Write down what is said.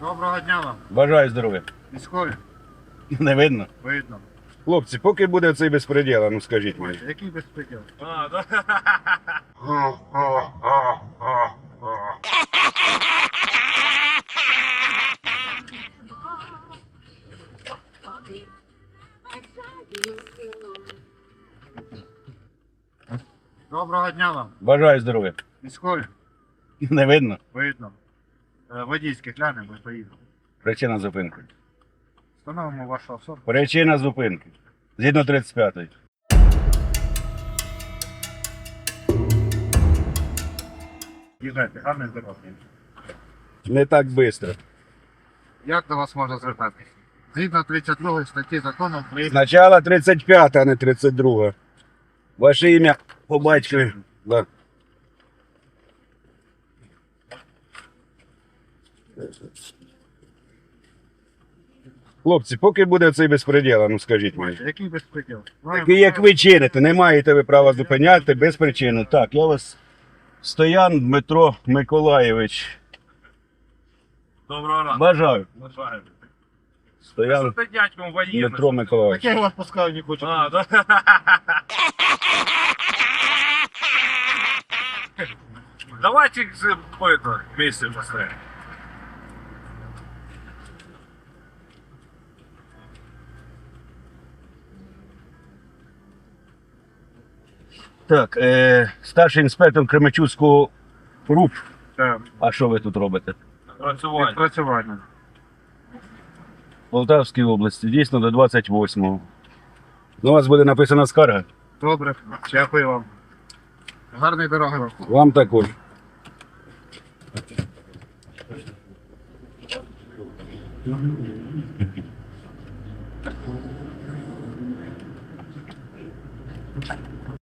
Доброго дня вам. Бажаю здоров'я. Військові, Не видно. видно. Хлопці, поки буде цей безпреділ, ну скажіть мені. Який безпреділ? А, да. Доброго дня вам. Бажаю здоров'я. Військові, Не видно. видно. Е, Водійське глянемо і поїдемо. Причина зупинки. Встановимо вашу особу. Причина зупинки. Згідно 35-ї. Їжджайте, гарний здоров'я. Не так швидко. Як до вас можна звертатися? Згідно 32 статті закону України. Спочатку 35, а не 32. Ваше ім'я по батькові. Да. Хлопці, поки буде цей безпреділ, ну скажіть мені. Який безпреділ? Такий, як ви чините, не маєте ви права зупиняти без причини. Так, я вас Стоян Дмитро Миколаєвич. Доброго ранку. Бажаю. Бажаю. Стоян дядьком. Дмитро Миколаєвич. Так я вас пускаю, не хочу. А, да. Давайте по это вместе поставим. Так, е, старший інспектор Кременчуцького РУП. Так, А що ви тут робите? Працювання. відпрацювання. Полтавській області, дійсно до 28-го. Ну, у вас буде написана скарга. Добре, дякую вам. Гарної дороги вам. Вам також.